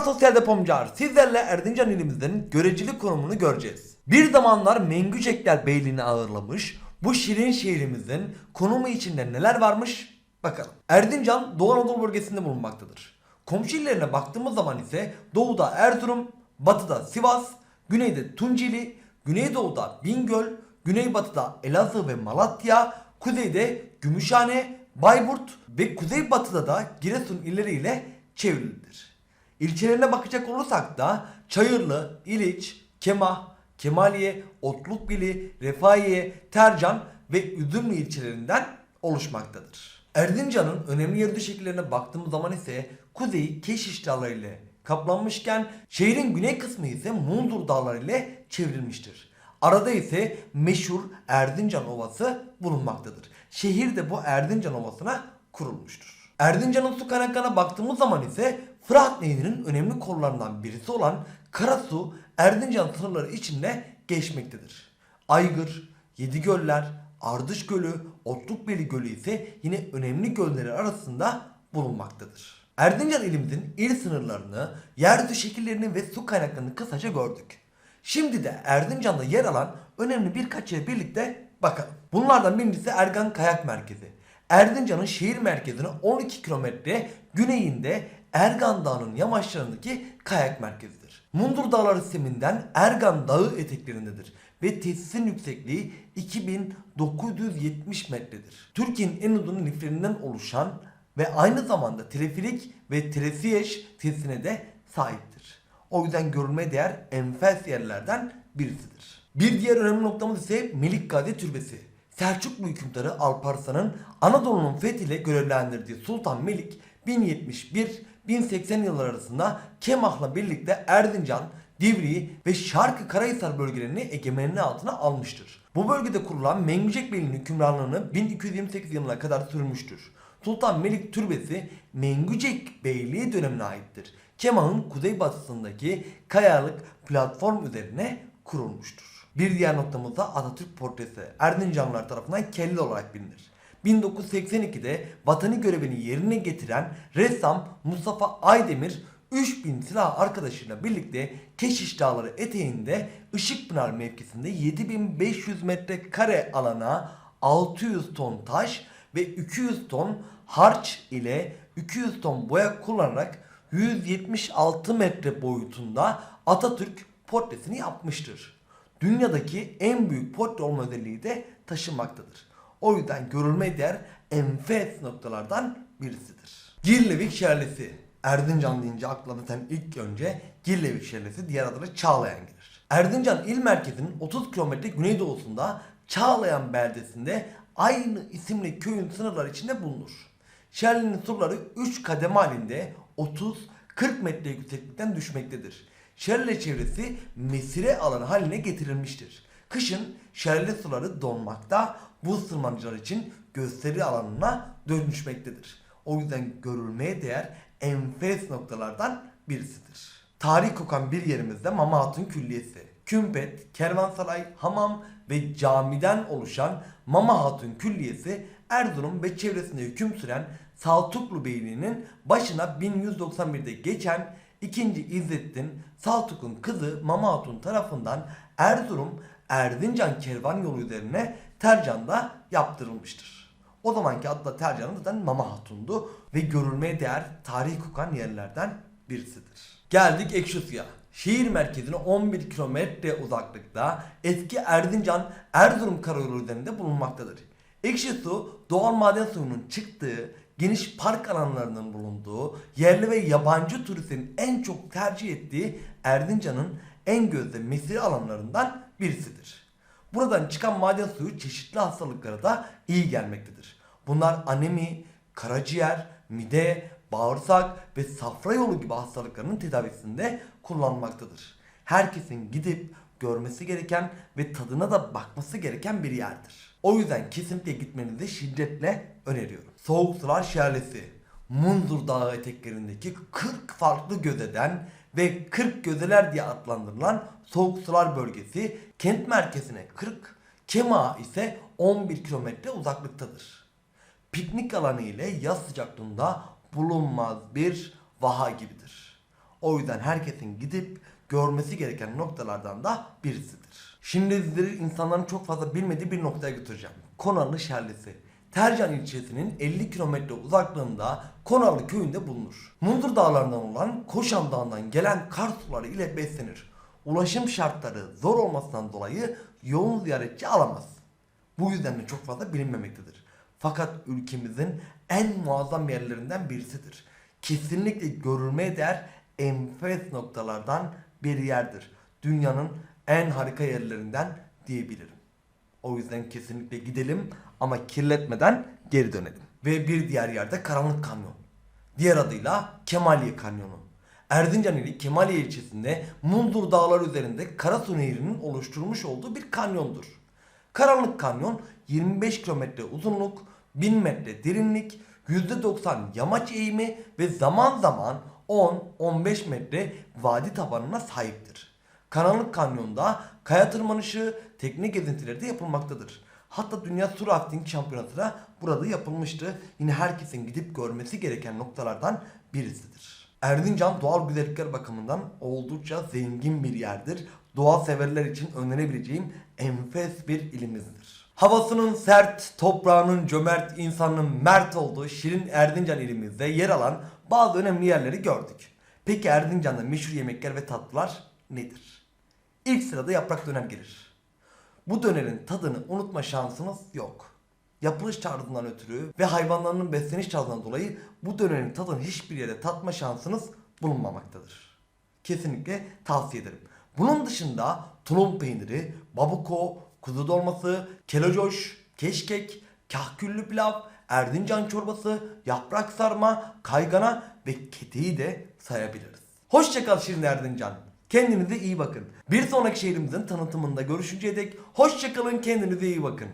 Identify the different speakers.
Speaker 1: Sosyal depomcular. Sizlerle Erzincan ilimizin görecilik konumunu göreceğiz. Bir zamanlar Mengücekler Beyliğini ağırlamış bu şirin şehrimizin konumu içinde neler varmış bakalım. Erzincan Doğu Anadolu bölgesinde bulunmaktadır. Komşu illerine baktığımız zaman ise doğuda Erzurum, batıda Sivas, güneyde Tunceli, güneydoğuda Bingöl, güneybatıda Elazığ ve Malatya, kuzeyde Gümüşhane, Bayburt ve kuzeybatıda da Giresun illeriyle çevrilidir. İlçelerine bakacak olursak da Çayırlı, İliç, Kemah, Kemaliye, Otlukbili, Refahiye, Tercan ve Üzümlü ilçelerinden oluşmaktadır. Erzincan'ın önemli yerli şekillerine baktığımız zaman ise kuzeyi Keşiş Dağları ile kaplanmışken şehrin güney kısmı ise Mundur Dağları ile çevrilmiştir. Arada ise meşhur Erzincan Ovası bulunmaktadır. Şehir de bu Erzincan Ovası'na kurulmuştur. Erzincan'ın su kaynaklarına baktığımız zaman ise Fırat Nehri'nin önemli kollarından birisi olan Karasu Erzincan sınırları içinde geçmektedir. Aygır, Yedigöller, Ardış Gölü, Otlukbeli Gölü ise yine önemli gölleri arasında bulunmaktadır. Erzincan ilimizin il sınırlarını, yeryüzü şekillerini ve su kaynaklarını kısaca gördük. Şimdi de Erzincan'da yer alan önemli birkaç yere birlikte bakalım. Bunlardan birincisi Ergan Kayak Merkezi. Erzincan'ın şehir merkezine 12 kilometre güneyinde Ergan Dağı'nın yamaçlarındaki kayak merkezidir. Mundur Dağları sisteminden Ergan Dağı eteklerindedir ve tesisin yüksekliği 2970 metredir. Türkiye'nin en uzun liflerinden oluşan ve aynı zamanda teleferik ve telesiyeş tesisine de sahiptir. O yüzden görülmeye değer enfes yerlerden birisidir. Bir diğer önemli noktamız ise Melik Gazi Türbesi. Selçuklu hükümdarı Alparslan'ın Anadolu'nun fethiyle görevlendirdiği Sultan Melik 1071-1080 yılları arasında Kemah'la birlikte Erzincan, Divriği ve Şarkı Karahisar bölgelerini egemenliği altına almıştır. Bu bölgede kurulan Mengücek Beyliği'nin hükümranlığını 1228 yılına kadar sürmüştür. Sultan Melik Türbesi Mengücek Beyliği dönemine aittir. Kemah'ın kuzeybatısındaki kayalık platform üzerine kurulmuştur. Bir diğer noktamız da Atatürk portresi Erzincanlılar tarafından kelle olarak bilinir. 1982'de vatani görevini yerine getiren ressam Mustafa Aydemir 3000 silah arkadaşıyla birlikte Keşiş Dağları eteğinde Işıkpınar mevkisinde 7500 metrekare alana 600 ton taş ve 200 ton harç ile 200 ton boya kullanarak 176 metre boyutunda Atatürk portresini yapmıştır. Dünyadaki en büyük portre olma özelliği de taşınmaktadır. O yüzden görülmeye değer enfes noktalardan birisidir. Girlevik Şelalesi. Erzincan deyince akla zaten ilk önce Girlevik Şelalesi diğer adıyla Çağlayan gelir. Erzincan il merkezinin 30 kilometre güneydoğusunda Çağlayan beldesinde aynı isimli köyün sınırları içinde bulunur. Şelalenin surları 3 kademe halinde 30-40 metre yükseklikten düşmektedir. Şelale çevresi mesire alanı haline getirilmiştir. Kışın şelale suları donmakta, buz tırmanıcılar için gösteri alanına dönüşmektedir. O yüzden görülmeye değer enfes noktalardan birisidir. Tarih kokan bir yerimizde Mama Hatun Külliyesi. Kümpet, kervansaray, hamam ve camiden oluşan Mama Hatun Külliyesi Erzurum ve çevresinde hüküm süren Saltuklu Beyliği'nin başına 1191'de geçen 2. İzzettin Saltuk'un kızı Mama Hatun tarafından Erzurum Erzincan kervan yolu üzerine Tercan'da yaptırılmıştır. O zamanki adla Tercan'ın zaten Mama Hatun'du ve görülmeye değer tarih kokan yerlerden birisidir. Geldik Ekşusu'ya. Şehir merkezine 11 kilometre uzaklıkta eski Erzincan Erzurum karayolu üzerinde bulunmaktadır. Ekşi su doğal maden suyunun çıktığı, geniş park alanlarının bulunduğu, yerli ve yabancı turistlerin en çok tercih ettiği Erzincan'ın en gözde mesire alanlarından birisidir. Buradan çıkan maden suyu çeşitli hastalıklara da iyi gelmektedir. Bunlar anemi, karaciğer, mide, bağırsak ve safra yolu gibi hastalıkların tedavisinde kullanmaktadır. Herkesin gidip görmesi gereken ve tadına da bakması gereken bir yerdir. O yüzden kesinlikle gitmenizi şiddetle öneriyorum. Soğuk Sular Şelalesi Munzur Dağı eteklerindeki 40 farklı gözeden ve 40 gözeler diye adlandırılan Soğuk Sular bölgesi kent merkezine 40, Kema ise 11 kilometre uzaklıktadır. Piknik alanı ile yaz sıcaklığında bulunmaz bir vaha gibidir. O yüzden herkesin gidip görmesi gereken noktalardan da birisidir. Şimdi sizleri insanların çok fazla bilmediği bir noktaya götüreceğim. Konalı Şerlisi. Tercan ilçesinin 50 kilometre uzaklığında Konalı köyünde bulunur. Mundur dağlarından olan Koşan Dağı'ndan gelen kar suları ile beslenir. Ulaşım şartları zor olmasından dolayı yoğun ziyaretçi alamaz. Bu yüzden de çok fazla bilinmemektedir. Fakat ülkemizin en muazzam yerlerinden birisidir. Kesinlikle görülmeye değer enfes noktalardan bir yerdir. Dünyanın en harika yerlerinden diyebilirim. O yüzden kesinlikle gidelim ama kirletmeden geri dönelim. Ve bir diğer yerde Karanlık Kanyon. Diğer adıyla Kemaliye Kanyonu. Erzincan ili Kemaliye ilçesinde Mundur Dağları üzerinde Karasu Nehri'nin oluşturmuş olduğu bir kanyondur. Karanlık Kanyon 25 kilometre uzunluk, 1000 metre derinlik, %90 yamaç eğimi ve zaman zaman 10-15 metre vadi tabanına sahiptir. Karanlık Kanyon'da kaya tırmanışı, tekne gezintileri de yapılmaktadır. Hatta Dünya Sur Rafting Şampiyonası da burada yapılmıştı. Yine herkesin gidip görmesi gereken noktalardan birisidir. Erzincan doğal güzellikler bakımından oldukça zengin bir yerdir. Doğa severler için önerebileceğim enfes bir ilimizdir. Havasının sert, toprağının cömert, insanın mert olduğu şirin Erzincan ilimizde yer alan bazı önemli yerleri gördük. Peki Erzincan'da meşhur yemekler ve tatlılar nedir? İlk sırada yaprak döner gelir. Bu dönerin tadını unutma şansınız yok. Yapılış tarzından ötürü ve hayvanlarının besleniş tarzından dolayı bu dönerin tadını hiçbir yere tatma şansınız bulunmamaktadır. Kesinlikle tavsiye ederim. Bunun dışında tulum peyniri, babuko, kuzu dolması, kelocoş, keşkek, kahküllü pilav, Erzincan çorbası, yaprak sarma, kaygana ve keteği de sayabiliriz. Hoşçakal Şirin Erzincan. Kendinize iyi bakın. Bir sonraki şehrimizin tanıtımında görüşünceye dek hoşçakalın kendinize iyi bakın.